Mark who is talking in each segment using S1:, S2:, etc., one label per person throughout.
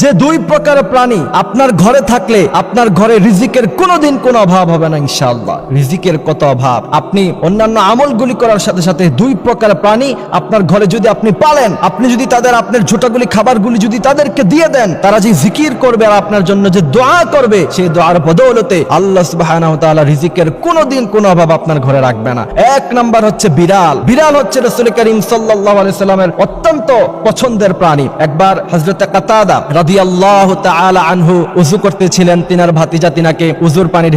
S1: যে দুই প্রকার প্রাণী আপনার ঘরে থাকলে আপনার ঘরে রিজিকের কোনোদিন কোনো অভাব হবে না, ইনশাআল্লাহ। রিজিকের কত অভাব? আপনি অন্যান্য আমলগুলি করার সাথে সাথে দুই প্রকার প্রাণী আপনার ঘরে যদি আপনি পালেন, আপনি যদি তাদের আপনার ঝোটাগুলি, খাবারগুলি যদি তাদেরকে দিয়ে দেন, তারা যে জিকির করবে আর আপনার জন্য যে দোয়া করবে, সেই দোয়ার বদৌলতে আল্লাহ সুবহানাহু ওয়া তাআলা রিজিকের কোনোদিন কোনো অভাব আপনার ঘরে রাখবে না। এক নাম্বার হচ্ছে বিড়াল। বিড়াল হচ্ছে রাসূল করিম সাল্লাল্লাহু আলাইহি সাল্লামের অত্যন্ত পছন্দের প্রাণী। একবার হযরত কাতাদা বিড়াল পানি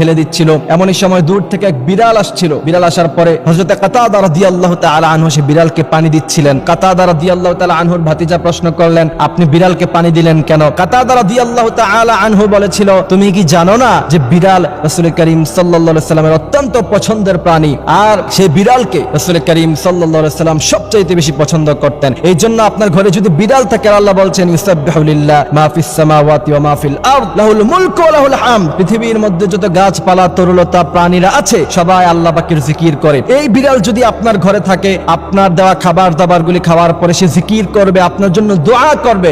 S1: আপনি বিড়ালকে পানি দিলেন কেন? তাআলা আনহু বলেছিল, তুমি কি জানো না যে বিড়াল রাসূল করিম সাল্লামের অত্যন্ত পছন্দের প্রাণী, আর সেই বিড়ালকে রাসূল করিম আলাইহি সাল্লাম সবচাইতে বেশি পছন্দ করতেন। এই জন্য আপনার ঘরে যদি বিড়াল থাকে, আল্লাহ বলছেন, ইউসাব্বিহু পৃথিবীর মধ্যে যত গাছপালা, তরুলতা, প্রাণীরা আছে, সবাই আল্লাহ জিকির করে। এই বিড়াল যদি আপনার ঘরে থাকে, আপনার দেওয়া খাবার খাওয়ার পরে সে জিকির করবে, আপনার জন্য দোয়া করবে।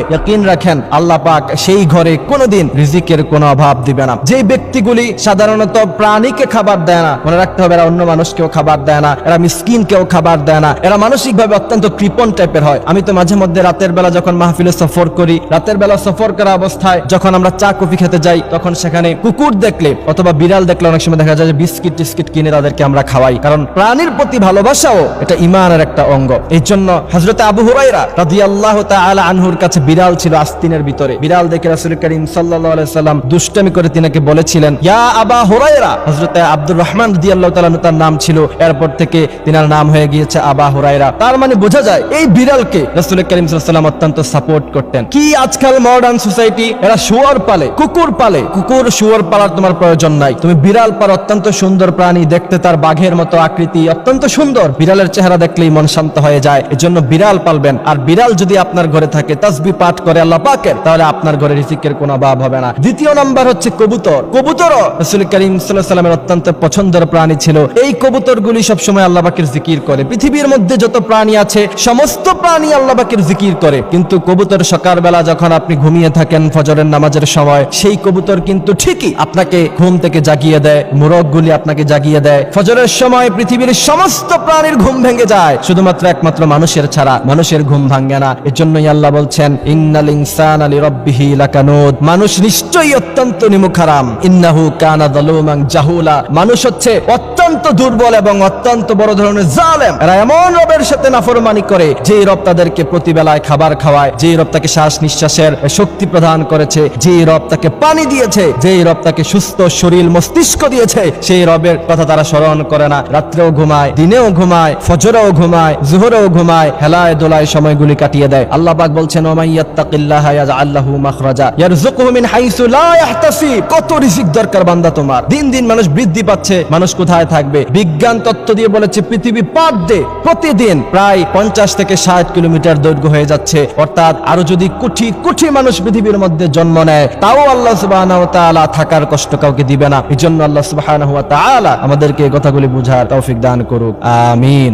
S1: রাখেন, আল্লাহ পাক সেই ঘরে কোনোদিন রিজিকের কোনো অভাব দিবে না। যেই ব্যক্তিগুলি সাধারণত প্রাণীকে খাবার দেয় না, মনে রাখতে হবে এরা অন্য মানুষকেও খাবার দেয় না, এরা মিসকিনকেও খাবার দেয় না, এরা মানসিকভাবে অত্যন্ত কৃপণ টাইপের হয়। আমি তো মাঝে মধ্যে রাতের বেলা যখন মাহফিলে সফর করি, রাতের বেলা সফর করা অবস্থায় যখন আমরা চা, কফি খেতে যাই, তখন সেখানে কুকুর দেখলে অথবা বিড়াল দেখলে অনেক সময় দেখা যায় যে বিস্কিট টিস্কিট কিনে তাদেরকে আমরা খাওয়াই। কারণ প্রাণীর প্রতি ভালোবাসাও এটা ইমানের একটা অঙ্গ। এই জন্য হজরত আবু হুরাইরা রাদিয়াল্লাহু তাআলা আনহুর কাছে বিড়াল ছিল আস্তিনের ভিতরে। বিড়াল দেখে রাসূল করিম সাল্লাম দুষ্টামি করে তিনাকে বলেছিলেন, ইয়া আবা হুরাইরা আব্দুর রহমান আনহু তার নাম ছিল। এরপর থেকে তিনার নাম হয়ে গিয়েছে আবা হুরাইরা তার মানে বোঝা যায় এই বিড়ালকে রাসূল করিম সাল্লাম অত্যন্ত সাপোর্ট করতেন। কি আজকাল মডার্ন সোসাইটি এরা শুয়োর পালে, কুকুর পালে। কুকুর শুয়োর পালার তোমার প্রয়োজন নাই। তুমি বিড়াল পার, অত্যন্ত সুন্দর প্রাণী, দেখতে তার বাঘের মতো আকৃতি, অত্যন্ত সুন্দর। বিড়ালের চেহারা দেখলেই মন শান্ত হয়ে যায়, এজন্য বিড়াল পালবেন। আর বিড়াল যদি আপনার ঘরে থাকে তাসবি পাঠ করে আল্লাহ পাকের, তাহলে আপনার ঘরে রিজিকের কোনো অভাব হবে না। দ্বিতীয় নাম্বার হচ্ছে কবুতর। কবুতর রাসূল করিম সাল্লামের অত্যন্ত পছন্দের প্রাণী ছিল। এই কবুতর গুলি সবসময় আল্লাহ পাকের জিকির করে। পৃথিবীর মধ্যে যত প্রাণী আছে, সমস্ত প্রাণী আল্লাহ পাকের জিকির করে। কিন্তু কবুতর সকালবেলা যখন আপনি ঘুমিয়ে থাকেন ফজরের নামাজের সময়। সেই কবুতর কিন্তু ঠিকই আপনাকে ঘুম থেকে জাগিয়ে দেয় মোরগ গুলি আপনাকে জাগিয়ে দেয়। ফজরের সময় পৃথিবীর সমস্ত প্রাণীর ঘুম ভেঙে যায়। শুধুমাত্র একমাত্র মানুষের ছাড়া মানুষের ঘুম ভাঙ্গে না। এর জন্যই আল্লাহ বলছেন, ইন্নাল ইনসান আলী রব্বিহি লাকানুদ। মানুষ নিশ্চয়ই অত্যন্ত নিমুখারাম ইন্নাহু কানা যালুমান জাহুলা। মানুষ হচ্ছে অত্যন্ত দুর্বল এবং অত্যন্ত বড় ধরনের জালেম। এরা এমন রবের সাথে নাফরমানি করে, যেই রব তাদেরকে প্রতিবেলায় খাবার খাওয়ায়, যেই রব তাকে শ্বাস নিঃশ্বাসের শক্তি প্রদান করেছে, যেই রব তাকে পানি দিয়েছে, যেই রব তাকে সুস্থ শরীর, মস্তিষ্ক দিয়েছে, সেই রবের কথা তারা স্মরণ করে না। রাত্রেও ঘুমায়, দিনেও ঘুমায়, ফজরেও ঘুমায়, জোহরেও ঘুমায়, হেলায় দোলায় সময়গুলি কাটিয়ে দেয়। আল্লাহ পাক বলছেন ইয়াজআল্লাহু মাখরাজা ইয়ারযুকুহু হাইসু লা ইয়াহতাসিব। কত রিজিক দরকার বান্দা তোমার। দিন দিন মানুষ বৃদ্ধি পাচ্ছে, মানুষ কোথায় থাকবে। বিজ্ঞান তত্ত্ব দিয়ে বলেছে, পৃথিবী পার ডে প্রতিদিন প্রায় পঞ্চাশ থেকে ষাট কিলোমিটার দৈর্ঘ্য হয়ে যাচ্ছে। অর্থাৎ আরও যদি কোটি কোটি মানুষ পৃথিবীর মধ্যে জন্ম নেয়, তাও আল্লাহ সুবাহ থাকার কষ্ট কাউকে দিবে না। এই জন্য আল্লাহ সুবাহ আমাদেরকে কথাগুলি বুঝার তৌফিক দান করুক। আমিন।